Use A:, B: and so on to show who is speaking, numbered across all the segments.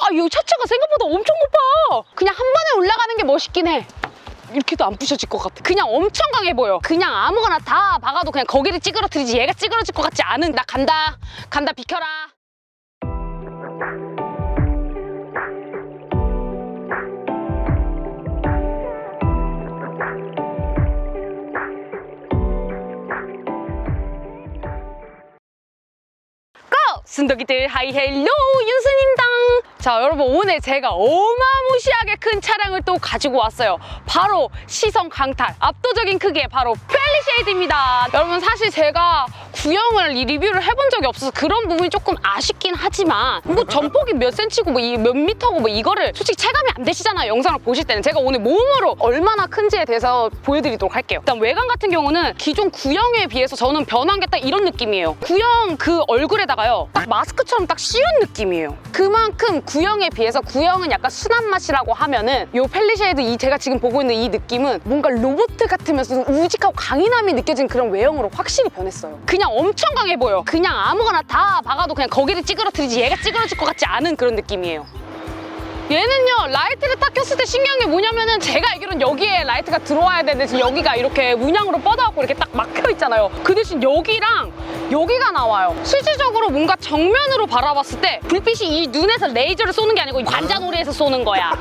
A: 아, 이 차체가 생각보다 엄청 높아. 그냥 한 번에 올라가는 게 멋있긴 해. 이렇게도 안 부셔질 것 같아. 그냥 엄청 강해 보여. 그냥 아무거나 다 박아도 그냥 거기를 찌그러뜨리지 얘가 찌그러질 것 같지 않은. 나 간다. 간다 비켜라. 고! 순덕이들 하이헬로 윤수님당 자 여러분 오늘 제가 어마무시하게 큰 차량을 또 가지고 왔어요. 바로 시선 강탈 압도적인 크기의 바로 펠리쉐이드입니다. 여러분 사실 제가 구형을 이 리뷰를 해본 적이 없어서 그런 부분이 조금 아쉽긴 하지만 뭐 전폭이 몇 센치고 뭐 몇 미터고 뭐 이거를 솔직히 체감이 안 되시잖아요 영상을 보실 때는. 제가 오늘 몸으로 얼마나 큰지에 대해서 보여드리도록 할게요. 일단 외관 같은 경우는 기존 구형에 비해서 저는 변한 게 딱 이런 느낌이에요. 구형 그 얼굴에다가요 딱 마스크처럼 딱 씌운 느낌이에요. 그만큼 구형에 비해서 구형은 약간 순한 맛이라고 하면은 요 펠리쉐이드 이 제가 지금 보고 있는 이 느낌은 뭔가 로봇 같으면서 우직하고 강인함이 느껴지는 그런 외형으로 확실히 변했어요. 그냥 엄청 강해 보여. 그냥 아무거나 다 박아도 그냥 거기를 찌그러뜨리지 얘가 찌그러질 것 같지 않은 그런 느낌이에요. 얘는요 라이트를 딱 켰을 때 신기한 게 뭐냐면은 제가 알기로는 여기에 라이트가 들어와야 되는데 지금 여기가 이렇게 문양으로 뻗어갖고 이렇게 딱 막혀 있잖아요. 그 대신 여기랑 여기가 나와요 실질적으로 뭔가 정면으로 바라봤을 때 불빛이 이 눈에서 레이저를 쏘는 게 아니고 관자놀이에서 쏘는 거야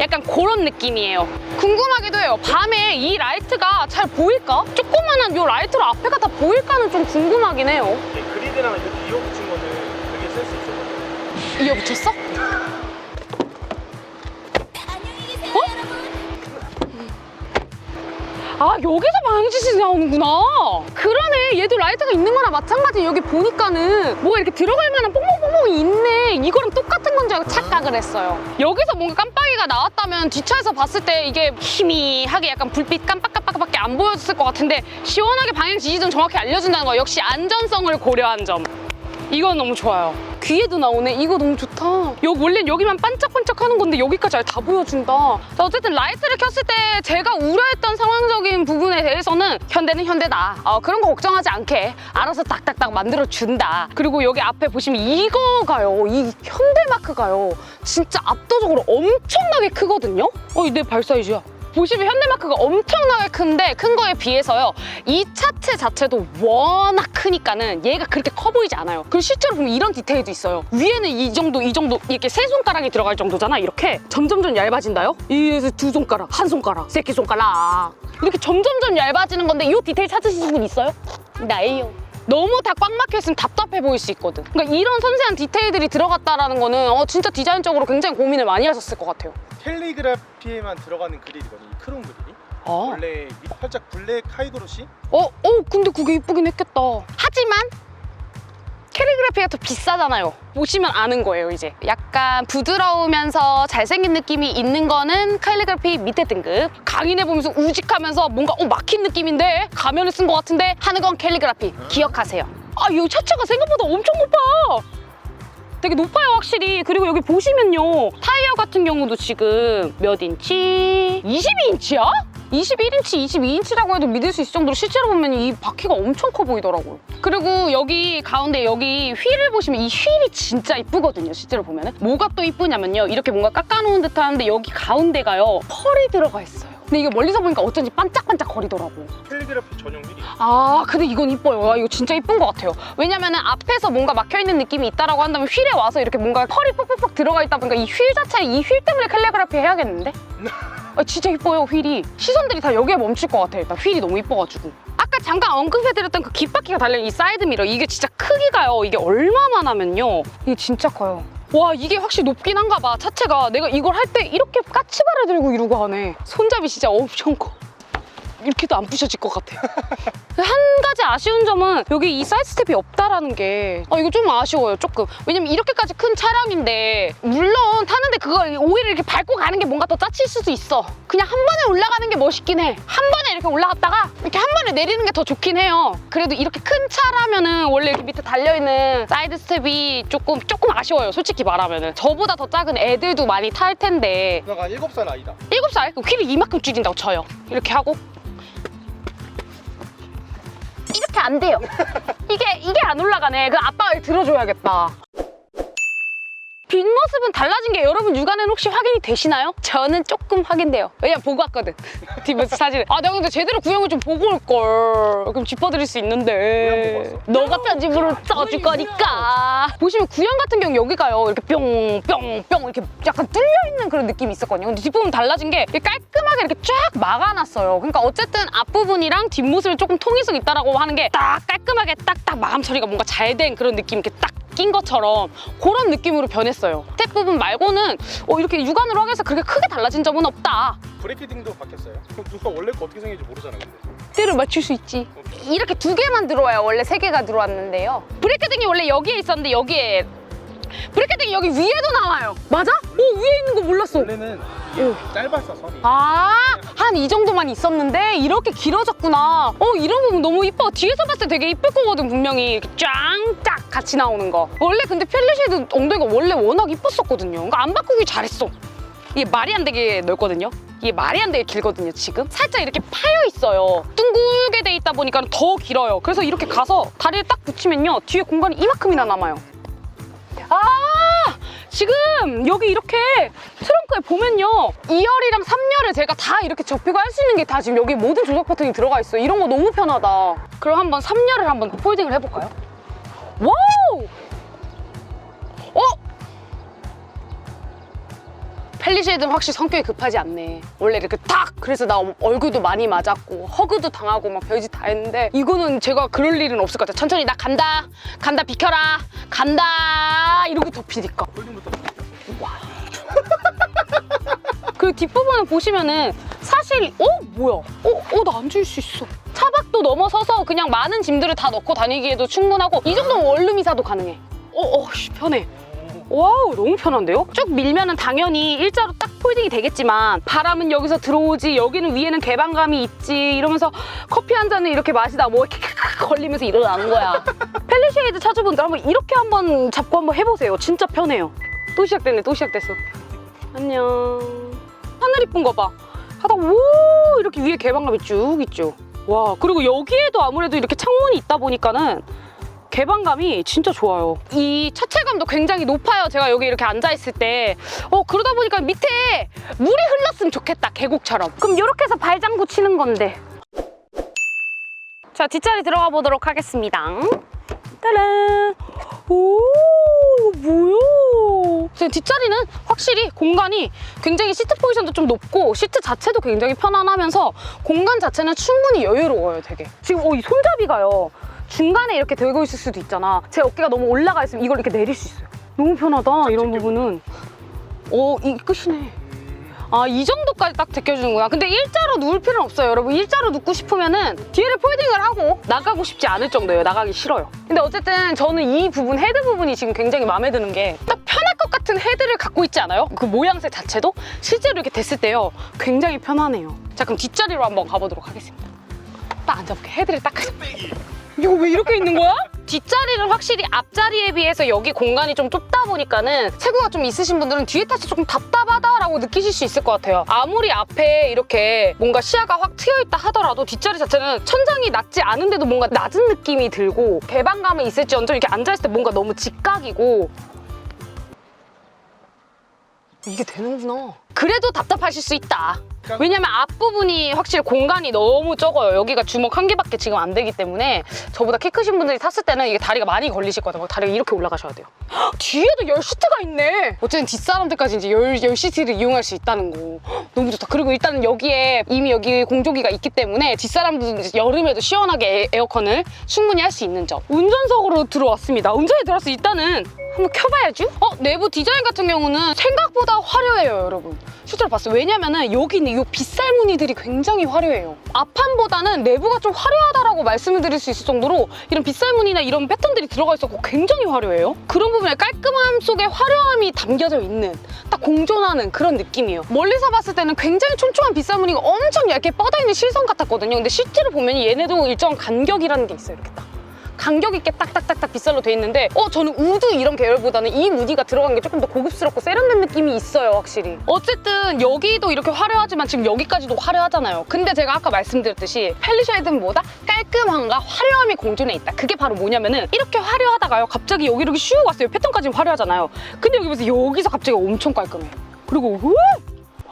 A: 약간 그런 느낌이에요 궁금하기도 해요 밤에 이 라이트가 잘 보일까? 조그만한 요 라이트로 앞에가 다 보일까는 좀 궁금하긴 해요
B: 이게 그리드랑 이렇게 이어 붙인 거는 되게 센스 있어.
A: 이어 붙였어? 아 여기서 방향지시 나오는구나. 그러네. 얘도 라이트가 있는 거나 마찬가지 여기 보니까는 뭐가 이렇게 들어갈 만한 뽕뽕뽕뽕이 있네. 이거랑 똑같은 건 줄 알고 착각을 했어요. 여기서 뭔가 깜빡이가 나왔다면 뒷차에서 봤을 때 이게 희미하게 약간 불빛 깜빡깜빡밖에 안 보였을 것 같은데 시원하게 방향 지지등 정확히 알려준다는 거 역시 안전성을 고려한 점. 이건 너무 좋아요. 귀에도 나오네. 이거 너무 좋다. 여기 원래 여기만 반짝반짝 하는 건데 여기까지 아예 다 보여준다. 자, 어쨌든 라이트를 켰을 때 제가 우려했던 상황적인 부분에 대해서는 현대는 현대다. 어, 그런 거 걱정하지 않게 알아서 딱딱딱 만들어 준다. 그리고 여기 앞에 보시면 이거가요. 이 현대 마크가요. 진짜 압도적으로 엄청나게 크거든요. 어, 이내발 사이즈야. 보시면 현대마크가 엄청나게 큰데 큰 거에 비해서요. 이 차체 자체도 워낙 크니까는 얘가 그렇게 커 보이지 않아요. 그리고 실제로 보면 이런 디테일도 있어요. 위에는 이 정도 이 정도 이렇게 세 손가락이 들어갈 정도잖아 이렇게. 점점점 얇아진다요? 이에서 두 손가락 한 손가락 새끼 손가락. 이렇게 점점점 얇아지는 건데 이 디테일 찾으시는 분 있어요? 나예요. 너무 다 꽉 막혀 있으면 답답해 보일 수 있거든. 그러니까 이런 섬세한 디테일들이 들어갔다라는 거는 어, 진짜 디자인적으로 굉장히 고민을 많이 하셨을 것 같아요.
B: 캘리그라피에만 들어가는 그릴이거든요. 이 크롬 그릴이.
A: 아.
B: 원래 미- 살짝 블랙 하이그로시?
A: 어, 어, 근데 그게 이쁘긴 했겠다. 하지만 캘리그라피가 더 비싸잖아요. 보시면 아는 거예요, 이제. 약간 부드러우면서 잘생긴 느낌이 있는 거는 캘리그라피 밑에 등급. 강인해 보면서 우직하면서 뭔가 어, 막힌 느낌인데 가면을 쓴 것 같은데 하는 건 캘리그라피. 기억하세요. 아, 이 차체가 생각보다 엄청 높아. 되게 높아요 확실히 그리고 여기 보시면요 타이어 같은 경우도 지금 몇 인치? 22인치야? 21인치, 22인치라고 해도 믿을 수 있을 정도로 실제로 보면 이 바퀴가 엄청 커 보이더라고요. 그리고 여기 가운데 여기 휠을 보시면 이 휠이 진짜 이쁘거든요. 실제로 보면 은 뭐가 또 이쁘냐면요. 이렇게 뭔가 깎아놓은 듯하는데 여기 가운데가요 펄이 들어가 있어요. 근데 이게 멀리서 보니까 어쩐지 반짝반짝 거리더라고.
B: 캘리그라피 전용 휠이.
A: 아 근데 이건 이뻐요. 아, 이거 진짜 이쁜 것 같아요. 왜냐면은 앞에서 뭔가 막혀있는 느낌이 있다라고 한다면 휠에 와서 이렇게 뭔가 펄이 뻑뻑뻑 들어가 있다 보니까 이 휠 자체 이 휠 때문에 캘리그라피 해야겠는데? 아, 진짜 이뻐요 휠이. 시선들이 다 여기에 멈출 것 같아요 일단. 휠이 너무 이뻐가지고. 아까 잠깐 언급해드렸던 그 깃바퀴가 달린 이 사이드 미러 이게 진짜 크기가요. 이게 얼마만 하면요? 이게 진짜 커요 와 이게 확실히 높긴 한가 봐. 차체가 내가 이걸 할 때 이렇게 까치발을 들고 이러고 하네. 손잡이 진짜 엄청 커 이렇게도 안 부셔질 것 같아. 한 가지 아쉬운 점은 여기 이 사이드 스텝이 없다라는 게 어, 이거 좀 아쉬워요 조금. 왜냐면 이렇게까지 큰 차량인데 물론 타는데 그걸 오히려 이렇게 밟고 가는 게 뭔가 더 짜칠 수도 있어. 그냥 한 번에 올라가는 게 멋있긴 해한 번에 이렇게 올라갔다가 이렇게 한 번에 내리는 게 더 좋긴 해요. 그래도 이렇게 큰 차라면은 원래 이렇게 밑에 달려있는 사이드 스텝이 조금 조금 아쉬워요 솔직히 말하면은. 저보다 더 작은 애들도 많이 탈 텐데.
B: 누나가 7살 아이다.
A: 일곱 살? 휠이 이만큼 줄인다고 쳐요. 이렇게 하고 이렇게 안 돼요. 이게 이게 안 올라가네. 그 아빠 가 들어줘야겠다. 뒷모습은 달라진 게 여러분 육안에는 혹시 확인이 되시나요? 저는 조금 확인돼요. 왜냐면 보고 왔거든. 뒷모습 사진을. 아 내가 근데 제대로 구형을 좀 보고 올걸. 그럼 짚어드릴 수 있는데.
B: 구형 보고 왔어?
A: 너가 편집으로 써줄 거니까. 보시면 구형 같은 경우 여기가요. 이렇게 뿅뿅뿅 이렇게 약간 뚫려 있는 그런 느낌이 있었거든요. 근데 뒷부분 달라진 게 깔끔하게 이렇게 쫙 막아놨어요. 그러니까 어쨌든 앞부분이랑 뒷모습을 조금 통일성 있다라고 하는 게 딱 깔끔하게 딱딱 마감 처리가 뭔가 잘 된 그런 느낌 이렇게 딱 낀 것처럼 그런 느낌으로 변했어요. 스텝 부분 말고는 어, 이렇게 육안으로 위해서 그렇게 크게 달라진 점은 없다.
B: 브레이크딩도 바뀌었어요. 누가 원래 거 어떻게 생긴지 모르잖아 근데.
A: 때를 맞출 수 있지. 이렇게 두 개만 들어와요. 원래 세 개가 들어왔는데요. 브레이크 등이 원래 여기에 있었는데 여기에 브레이크등이 여기 위에도 나와요. 맞아? 오 위에 있는 거 몰랐어.
B: 원래는
A: 예.
B: 짧았어 선이.
A: 아, 한 이 정도만 있었는데 이렇게 길어졌구나. 어, 이런 부분 너무 이뻐. 뒤에서 봤을 때 되게 이쁠 거거든, 분명히. 이렇게 짱 딱 같이 나오는 거. 원래 근데 펠리쉐이드 엉덩이가 원래 워낙 이뻤었거든요. 그러니까 안 바꾸기 잘했어. 이게 말이 안 되게 넓거든요. 이게 말이 안 되게 길거든요, 지금. 살짝 이렇게 파여 있어요. 둥글게 돼 있다 보니까 더 길어요. 그래서 이렇게 가서 다리를 딱 붙이면요. 뒤에 공간이 이만큼이나 남아요. 아! 지금 여기 이렇게 트렁크에 보면요 2열이랑 3열을 제가 다 이렇게 접히고 할 수 있는 게 다 지금 여기 모든 조작 버튼이 들어가 있어요 이런 거 너무 편하다 그럼 한번 3열을 한번 폴딩을 해볼까요? 와우! 펠리쉐이드는 확실히 성격이 급하지 않네. 원래 이렇게 딱 그래서 나 얼굴도 많이 맞았고 허그도 당하고 막 별짓 다 했는데 이거는 제가 그럴 일은 없을 것 같아요 천천히 나 간다! 간다 비켜라! 간다! 이러고 덮이니까. 그 뒷부분을 보시면은 사실 어? 뭐야? 어어나 앉을 수 있어. 차박도 넘어서서 그냥 많은 짐들을 다 넣고 다니기에도 충분하고 이 정도면 원룸 이사도 가능해. 어어 편해 와우 너무 편한데요? 쭉 밀면은 당연히 일자로 딱 폴딩이 되겠지만 바람은 여기서 들어오지 여기는 위에는 개방감이 있지 이러면서 커피 한 잔을 이렇게 마시다 뭐 이렇게 걸리면서 일어나는 거야 펠리쉐이드 차주분들 한번 이렇게 한번 잡고 한번 해보세요 진짜 편해요 또 시작됐네 또 시작됐어 안녕 하늘 이쁜 거 봐. 하다 오 이렇게 위에 개방감이 쭉 있죠. 와 그리고 여기에도 아무래도 이렇게 창문이 있다 보니까는 개방감이 진짜 좋아요. 이 차체감도 굉장히 높아요. 제가 여기 이렇게 앉아 있을 때. 어 그러다 보니까 밑에 물이 흘렀으면 좋겠다. 계곡처럼. 그럼 이렇게 해서 발장구 치는 건데. 자 뒷자리 들어가 보도록 하겠습니다. 따란. 오 뭐야? 지금 뒷자리는 확실히 공간이 굉장히 시트 포지션도 좀 높고 시트 자체도 굉장히 편안하면서 공간 자체는 충분히 여유로워요 되게 지금 어, 이 손잡이가요 중간에 이렇게 들고 있을 수도 있잖아 제 어깨가 너무 올라가 있으면 이걸 이렇게 내릴 수 있어요 너무 편하다 이런 부분은 어 이 끝이네 아, 이 정도까지 딱 제껴주는구나. 근데 일자로 누울 필요는 없어요, 여러분. 일자로 눕고 싶으면은 뒤를 폴딩을 하고 나가고 싶지 않을 정도예요. 나가기 싫어요. 근데 어쨌든 저는 이 부분, 헤드 부분이 지금 굉장히 마음에 드는 게 딱 편할 것 같은 헤드를 갖고 있지 않아요? 그 모양새 자체도 실제로 이렇게 됐을 때요. 굉장히 편하네요. 자, 그럼 뒷자리로 한번 가보도록 하겠습니다. 딱 앉아볼게. 헤드를 딱 하자. 이거 왜 이렇게 있는 거야? 뒷자리는 확실히 앞자리에 비해서 여기 공간이 좀 좁다 보니까는 체구가 좀 있으신 분들은 뒤에 타서 조금 답답하다라고 느끼실 수 있을 것 같아요. 아무리 앞에 이렇게 뭔가 시야가 확 트여있다 하더라도 뒷자리 자체는 천장이 낮지 않은데도 뭔가 낮은 느낌이 들고 개방감이 있을지언정 이렇게 앉아있을 때 뭔가 너무 직각이고 이게 되는구나. 그래도 답답하실 수 있다. 왜냐면 앞부분이 확실히 공간이 너무 적어요. 여기가 주먹 한 개밖에 지금 안 되기 때문에 저보다 키 크신 분들이 탔을 때는 이게 다리가 많이 걸리실 거예요. 다리가 이렇게 올라가셔야 돼요. 헉, 뒤에도 열 시트가 있네. 어쨌든 뒷사람들까지 이제 열, 열 시트를 이용할 수 있다는 거. 헉, 너무 좋다. 그리고 일단은 여기에 이미 여기 공조기가 있기 때문에 뒷사람들은 이제 여름에도 시원하게 에, 에어컨을 충분히 할 수 있는 점. 운전석으로 들어왔습니다. 운전에 들어와서 일단은 한번 켜봐야죠. 어, 내부 디자인 같은 경우는 생각보다 화려해요, 여러분. 실제로 봤어요. 왜냐면은 여기 있는 이 빗살 무늬들이 굉장히 화려해요. 앞판보다는 내부가 좀 화려하다라고 말씀을 드릴 수 있을 정도로 이런 빗살 무늬나 이런 패턴들이 들어가 있었고 굉장히 화려해요. 그런 부분에 깔끔함 속에 화려함이 담겨져 있는 딱 공존하는 그런 느낌이에요. 멀리서 봤을 때는 굉장히 촘촘한 빗살 무늬가 엄청 얇게 뻗어있는 실선 같았거든요. 근데 실제로 보면 얘네도 일정한 간격이라는 게 있어요. 이렇게 딱. 간격 있게 딱딱딱딱 빗살로 돼 있는데 어 저는 우드 이런 계열보다는 이 무늬가 들어간 게 조금 더 고급스럽고 세련된 느낌이 있어요 확실히. 어쨌든 여기도 이렇게 화려하지만 지금 여기까지도 화려하잖아요. 근데 제가 아까 말씀드렸듯이 펠리쉐이드보다? 깔끔함과 화려함이 공존해 있다. 그게 바로 뭐냐면은 이렇게 화려하다가요. 갑자기 여기 이렇게 슉 왔어요. 패턴까지 화려하잖아요. 근데 여기 보세요. 여기서 갑자기 엄청 깔끔해요 그리고 우!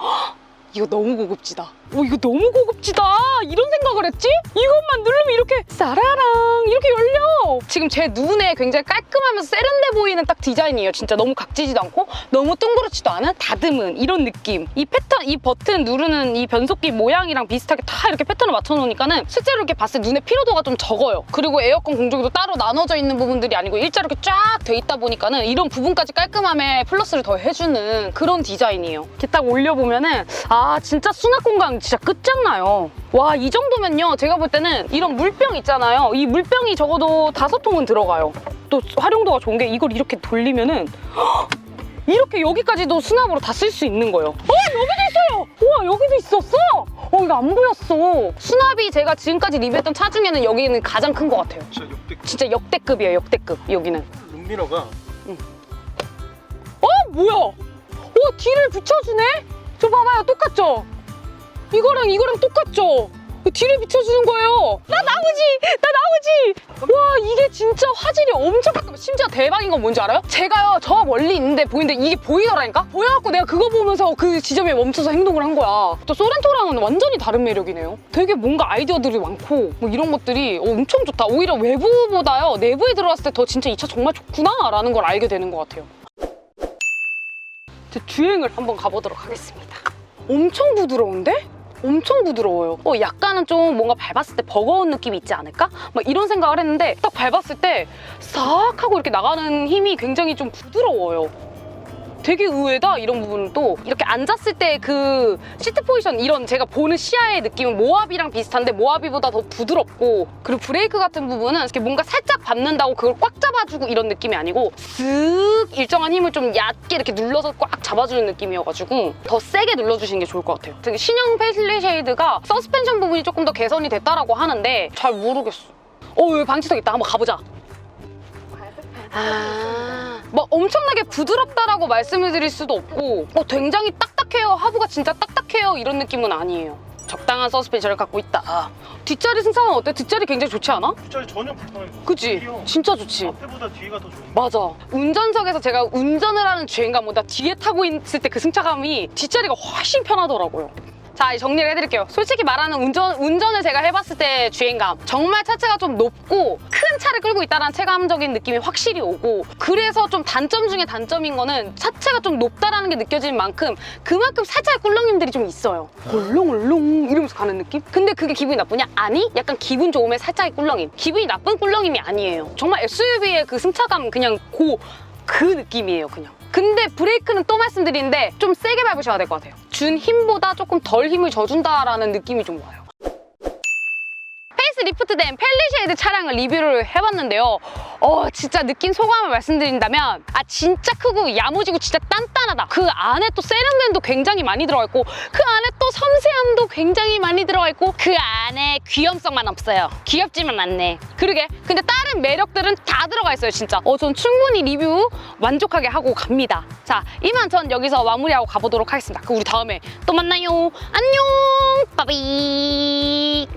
A: 헉! 이거 너무 고급지다. 오 이거 너무 고급지다. 이런 생각을 했지? 이것만 누르면 이렇게 싸라랑 이렇게 열려. 지금 제 눈에 굉장히 깔끔하면서 세련돼 보이는 딱 디자인이에요. 진짜 너무 각지지도 않고 너무 둥그렇지도 않은 다듬은 이런 느낌. 이 패턴, 이 버튼 누르는 이 변속기 모양이랑 비슷하게 다 이렇게 패턴을 맞춰 놓으니까는 실제로 이렇게 봤을 때 눈에 피로도가 좀 적어요. 그리고 에어컨 공조기도 따로 나눠져 있는 부분들이 아니고 일자로 이렇게 쫙 돼 있다 보니까는 이런 부분까지 깔끔함에 플러스를 더 해주는 그런 디자인이에요. 이렇게 딱 올려보면은 아 진짜 수납 공간 진짜 끝장나요. 와 이 정도면요 제가 볼 때는 이런 물병 있잖아요. 이 물병이 적어도 다섯 통은 들어가요. 또 활용도가 좋은 게 이걸 이렇게 돌리면은 헉! 이렇게 여기까지도 수납으로 다 쓸 수 있는 거예요. 어 여기도 있어요. 우와 여기도 있었어. 어 이거 안 보였어. 수납이 제가 지금까지 리뷰했던 차 중에는 여기는 가장 큰 것 같아요.
B: 진짜 역대
A: 진짜 역대급이에요 역대급 여기는.
B: 룸미러가
A: 어 뭐야? 어 뒤를 붙여주네? 저 봐봐요 똑같죠? 이거랑 이거랑 똑같죠? 뒤를 비춰주는 거예요. 나 나오지! 나 나오지! 와 이게 진짜 화질이 엄청 깔끔해. 심지어 대박인 건 뭔지 알아요? 제가요 저 멀리 있는데 보이는데 이게 보이더라니까? 보여갖고 내가 그거 보면서 그 지점에 멈춰서 행동을 한 거야. 또 소렌토랑은 완전히 다른 매력이네요. 되게 뭔가 아이디어들이 많고 뭐 이런 것들이 엄청 좋다. 오히려 외부보다요 내부에 들어갔을 때 더 진짜 이 차 정말 좋구나 라는 걸 알게 되는 것 같아요. 제 주행을 한번 가보도록 하겠습니다. 엄청 부드러운데? 엄청 부드러워요. 어, 약간은 좀 뭔가 밟았을 때 버거운 느낌이 있지 않을까? 막 이런 생각을 했는데 딱 밟았을 때 싹 하고 이렇게 나가는 힘이 굉장히 좀 부드러워요. 되게 의외다 이런 부분은 또 이렇게 앉았을 때 그 시트 포지션 이런 제가 보는 시야의 느낌은 모하비랑 비슷한데 모하비보다 더 부드럽고 그리고 브레이크 같은 부분은 이렇게 뭔가 살짝 밟는다고 그걸 꽉 잡아주고 이런 느낌이 아니고 쓱 일정한 힘을 좀 얕게 이렇게 눌러서 꽉 잡아주는 느낌이어가지고 더 세게 눌러주시는 게 좋을 것 같아요. 되게 신형 페이슬리 쉐이드가 서스펜션 부분이 조금 더 개선이 됐다라고 하는데 잘 모르겠어. 어 여기 방지턱 있다. 한번 가보자. 아, 뭐 엄청나게 부드럽다라고 말씀을 드릴 수도 없고 어, 굉장히 딱딱해요. 하부가 진짜 딱딱해요. 이런 느낌은 아니에요. 적당한 서스펜션을 갖고 있다. 뒷자리 승차감 어때? 뒷자리 굉장히 좋지 않아?
B: 뒷자리 전혀 불편하지
A: 그치?
B: 오히려
A: 진짜 좋지?
B: 앞에보다 뒤가 더 좋은
A: 맞아. 운전석에서 제가 운전을 하는 주행감보다 뒤에 타고 있을 때 그 승차감이 뒷자리가 훨씬 편하더라고요. 자, 정리를 해드릴게요. 솔직히 말하는 운전, 운전을 제가 해봤을 때 주행감. 정말 차체가 좀 높고 큰 차를 끌고 있다는 체감적인 느낌이 확실히 오고 그래서 좀 단점 중에 단점인 거는 차체가 좀 높다라는 게 느껴지는 만큼 그만큼 살짝 꿀렁님들이 좀 있어요. 꿀렁울렁 이러면서 가는 느낌? 근데 그게 기분이 나쁘냐? 아니, 약간 기분 좋음의 살짝의 꿀렁임. 기분이 나쁜 꿀렁임이 아니에요. 정말 SUV의 그 승차감 그냥 고 그 느낌이에요, 그냥. 근데 브레이크는 또 말씀드리는데 좀 세게 밟으셔야 될 것 같아요. 준 힘보다 조금 덜 힘을 줘준다라는 느낌이 좀 와요. 리프트된 펠리쉐이드 차량을 리뷰를 해봤는데요. 어, 진짜 느낀 소감을 말씀드린다면 아 진짜 크고 야무지고 진짜 단단하다. 그 안에 또 세련됨도 굉장히 많이 들어가 있고 그 안에 또 섬세함도 굉장히 많이 들어가 있고 그 안에 귀염성만 없어요. 귀엽지만 않네. 그러게. 근데 다른 매력들은 다 들어가 있어요, 진짜. 어, 전 충분히 리뷰 만족하게 하고 갑니다. 자, 이만 전 여기서 마무리하고 가보도록 하겠습니다. 그 우리 다음에 또 만나요. 안녕. 빠비.